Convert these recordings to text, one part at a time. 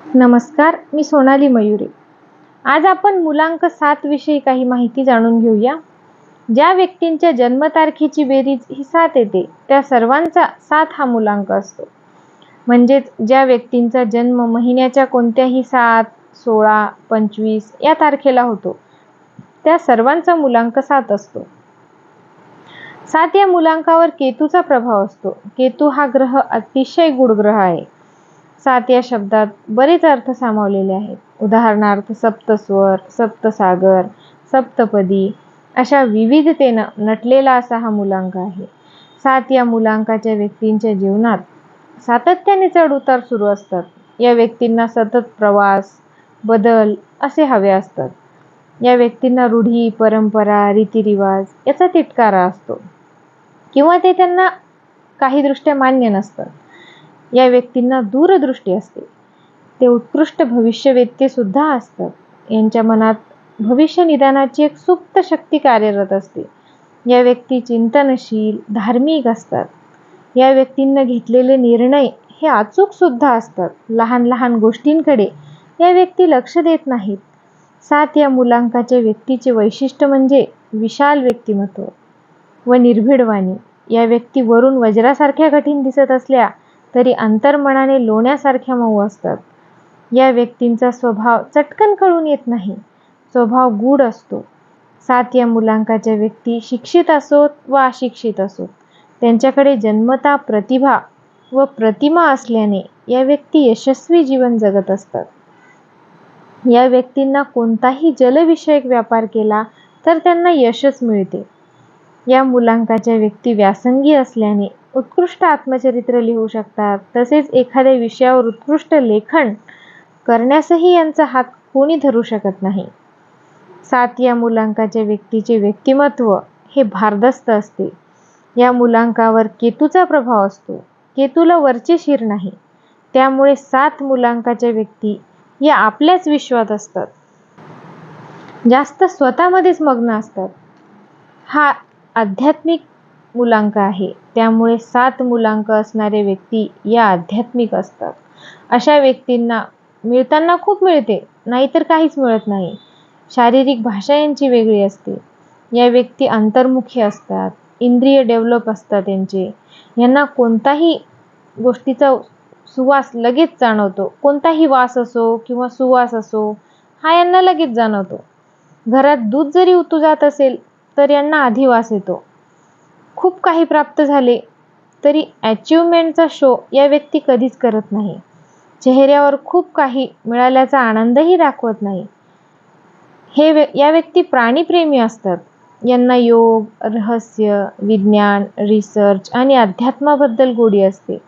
नमस्कार मी सोनाली मयुरे. आज आपण मुलांक सात विषयी काही माहिती जाणून घेऊया. ज्या व्यक्तींच्या जन्मतारखेची बेरीज ही सात येते त्या सर्वांचा सात हा मुलांक असतो. म्हणजेच ज्या व्यक्तींचा जन्म महिन्याच्या कोणत्याही सात सोळा पंचवीस या तारखेला होतो त्या सर्वांचा मुलांक सात असतो. सात या मुलांकावर केतूचा प्रभाव असतो. केतू हा ग्रह अतिशय गुड ग्रह आहे. सात या शब्दात बरेच अर्थ सामावलेले आहेत. उदाहरणार्थ सप्तस्वर सप्तसागर सप्तपदी अशा विविधतेनं नटलेला असा हा मुलांक आहे. सात या मुलांकाच्या व्यक्तींच्या जीवनात सातत्याने चढ उतार सुरू असतात. या व्यक्तींना सतत प्रवास बदल असे हवे असतात. या व्यक्तींना रूढी परंपरा रीतिरिवाज याचा तिटकारा असतो. किंवा ते त्यांना काही दृष्ट्या मान्य नसतं या व्यक्तींना दूरदृष्टी असते. ते उत्कृष्ट भविष्यवेत्ते सुद्धा असतात. यांच्या मनात भविष्य निदानाची एक सुप्त शक्ती कार्यरत असते. या व्यक्ती चिंतनशील धार्मिक असतात. या व्यक्तींना घेतलेले निर्णय हे अचूक सुद्धा असतात. लहान लहान गोष्टींकडे या व्यक्ती लक्ष देत नाहीत. सात या मुलांकाच्या व्यक्तीचे वैशिष्ट्य म्हणजे विशाल व्यक्तिमत्व व निर्भीडवाणी. या व्यक्ती वरून वज्रासारख्या कठीण दिसत असल्या तरी अंतर्मनाने लोण्यासारख्या मऊ असतात. या व्यक्तींचा स्वभाव चटकन कळून येत नाही. स्वभाव गूढ असतो. सात या मुलांकाच्या व्यक्ती शिक्षित असोत व अशिक्षित असोत. त्यांच्याकडे जन्मता प्रतिभा व प्रतिमा असल्याने या व्यक्ती यशस्वी जीवन जगत असतात. या व्यक्तींना कोणताही जलविषयक व्यापार केला तर त्यांना यशच मिळते. या मुलांकाच्या व्यक्ती व्यासंगी असल्याने उत्कृष्ट आत्मचरित्र लिहू शकतात. तसेच एखाद्या विषयावर उत्कृष्ट लेखन करण्यासही यांचा हात कोणी धरू शकत नाही. सात या मुलांकाच्या व्यक्तीचे व्यक्तिमत्व हे भारदस्त असते. या मुलांकावर केतूचा प्रभाव असतो. केतूला वरचे शिर नाही. त्यामुळे सात मुलांकाच्या व्यक्ती या आपल्याच विश्वात असतात. जास्त स्वतःमध्येच मग्न असतात. हा आध्यात्मिक मुलांक आहे. त्यामुळे सात मुलांक असणारे व्यक्ती या आध्यात्मिक असतात. अशा व्यक्तींना मिळताना खूप मिळते नाहीतर काहीच मिळत नाही. शारीरिक भाषा यांची वेगळी असते. या व्यक्ती अंतर्मुखी असतात इंद्रिय डेव्हलप असतात त्यांचे यांना कोणताही गोष्टीचा सुवास लगेच जाणवतो. कोणताही वास असो किंवा सुवास असो हा यांना लगेच जाणवतो. घरात दूध जरी उतू जात असेल तर यांना अधिवास येतो. खूप काही प्राप्त झाले तरी अचिव्हमेंटचा शो या व्यक्ती कधीच करत नाही. चेहऱ्यावर खूप काही मिळाल्याचा आनंदही दाखवत नाही. हे या व्यक्ती प्राणीप्रेमी असतात. यांना योग रहस्य विज्ञान रिसर्च आणि अध्यात्माबद्दल गोडी असते.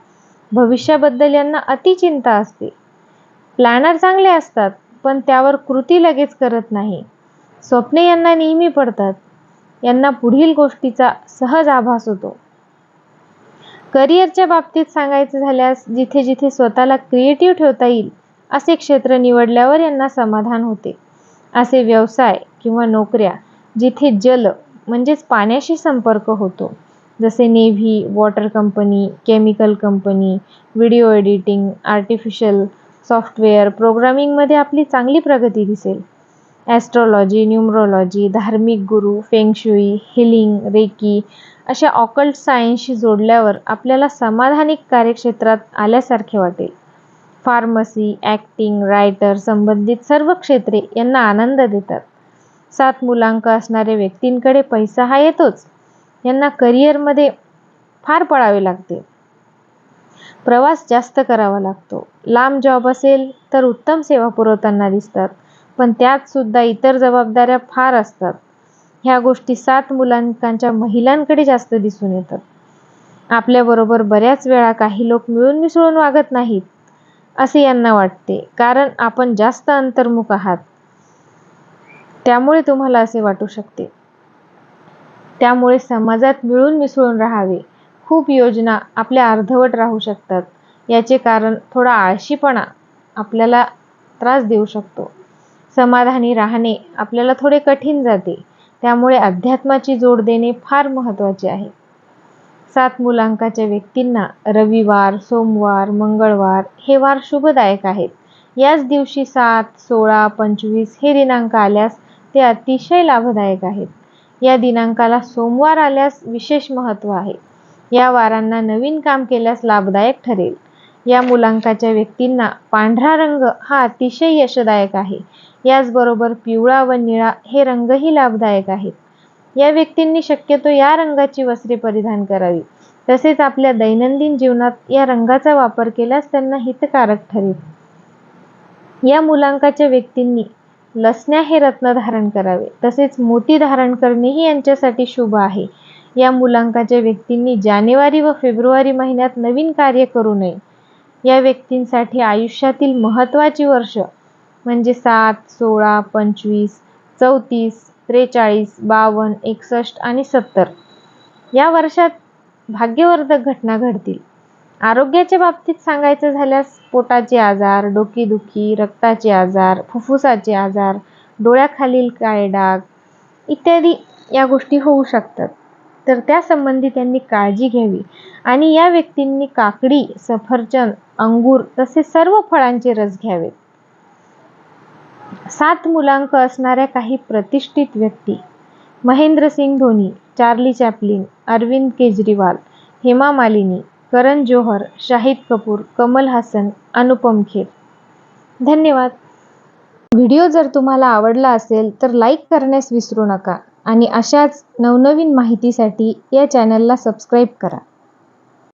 भविष्याबद्दल यांना अतिचिंता असते. प्लॅनर चांगले असतात पण त्यावर कृती लगेच करत नाही. स्वप्ने यांना नेहमी पडतात. यांना पुढील गोष्टीचा सहज आभास होतो. करिअरच्या बाबतीत सांगायचं झाल्यास जिथे जिथे स्वतःला क्रिएटिव्ह ठेवता येईल असे क्षेत्र निवडल्यावर यांना समाधान होते. असे व्यवसाय किंवा नोकऱ्या जिथे जल म्हणजेच पाण्याशी संपर्क होतो. जसे navy water company chemical company video editing artificial software प्रोग्रामिंगमध्ये आपली चांगली प्रगती दिसेल. ॲस्ट्रॉलॉजी न्यूमरॉलॉजी धार्मिक गुरु फेंगशुई हिलिंग रेकी अशा ऑकल्ट सायन्सशी जोडल्यावर आपल्याला समाधानिक कार्यक्षेत्रात आल्यासारखे वाटेल. फार्मसी ॲक्टिंग रायटर संबंधित सर्व क्षेत्रे यांना आनंद देतात. सात मुलांक असणाऱ्या व्यक्तींकडे पैसा हा येतोच. यांना करिअरमध्ये फार पळावे लागते. प्रवास जास्त करावा लागतो. लांब जॉब असेल तर उत्तम सेवा पुरवताना दिसतात. पण त्यात सुद्धा इतर जबाबदाऱ्या फार असतात. ह्या गोष्टी सात मुलांकांच्या महिलांकडे जास्त दिसून येतात. आपल्याबरोबर बऱ्याच वेळा काही लोक मिळून मिसळून वागत नाहीत असे यांना वाटते कारण आपण जास्त अंतर्मुख आहात. त्यामुळे तुम्हाला असे वाटू शकते. त्यामुळे समाजात मिळून मिसळून राहावे. खूप योजना आपल्या अर्धवट राहू शकतात. याचे कारण थोडा आळशीपणा आपल्याला त्रास देऊ शकतो. समाधानी राहणे आपल्याला थोडे कठीण जाते. त्यामुळे अध्यात्माची जोड देणे फार महत्त्वाचे आहे. सात मुलांकाच्या व्यक्तींना रविवार सोमवार मंगळवार हे वार शुभदायक आहेत. याच दिवशी सात सोळा पंचवीस हे दिनांक आल्यास ते अतिशय लाभदायक आहेत. या दिनांकाला सोमवार आल्यास विशेष महत्त्व आहे. या वारांना नवीन काम केल्यास लाभदायक ठरेल. या मुलांकाच्या व्यक्तींना पांढरा रंग हा अतिशय यशदायक आहे. याचबरोबर पिवळा व निळा हे रंगही लाभदायक आहेत. या व्यक्तींनी शक्यतो या रंगाची वस्त्रे परिधान करावी. तसेच आपल्या दैनंदिन जीवनात या रंगाचा वापर केल्यास त्यांना हितकारक ठरेल. या मुलांकाच्या व्यक्तींनी लसण्या हे रत्न धारण करावे. तसेच मोती धारण करणेही यांच्यासाठी शुभ आहे. या मुलांकाच्या व्यक्तींनी जानेवारी व फेब्रुवारी महिन्यात नवीन कार्य करू नये. या व्यक्तींसाठी आयुष्यातील महत्त्वाची वर्ष म्हणजे सात सोळा पंचवीस चौतीस त्रेचाळीस बावन्न एकसष्ट आणि सत्तर. या वर्षात भाग्यवर्धक घटना घडतील. आरोग्याच्या बाबतीत सांगायचं झाल्यास पोटाचे आजार डोकेदुखी रक्ताचे आजार फुफ्फुसाचे आजार डोळ्याखालील काळे डाग इत्यादी या गोष्टी होऊ शकतात. तर त्यासंबंधी त्यांनी काळजी घ्यावी. आणि या व्यक्तींनी काकडी सफरचंद अंगूर तसेच सर्व फळांचे रस घ्यावेत. सात मुलांक असणाऱ्या काही प्रतिष्ठित व्यक्ती महेंद्रसिंग धोनी चार्ली चॅपलिन अरविंद केजरीवाल हेमा मालिनी करण जोहर शाहिद कपूर कमल हासन अनुपम खेर. धन्यवाद. व्हिडिओ जर तुम्हाला आवडला असेल तर लाईक करण्यास विसरू नका. आणि अशाच नवनवीन माहितीसाठी या चॅनलला सबस्क्राईब करा.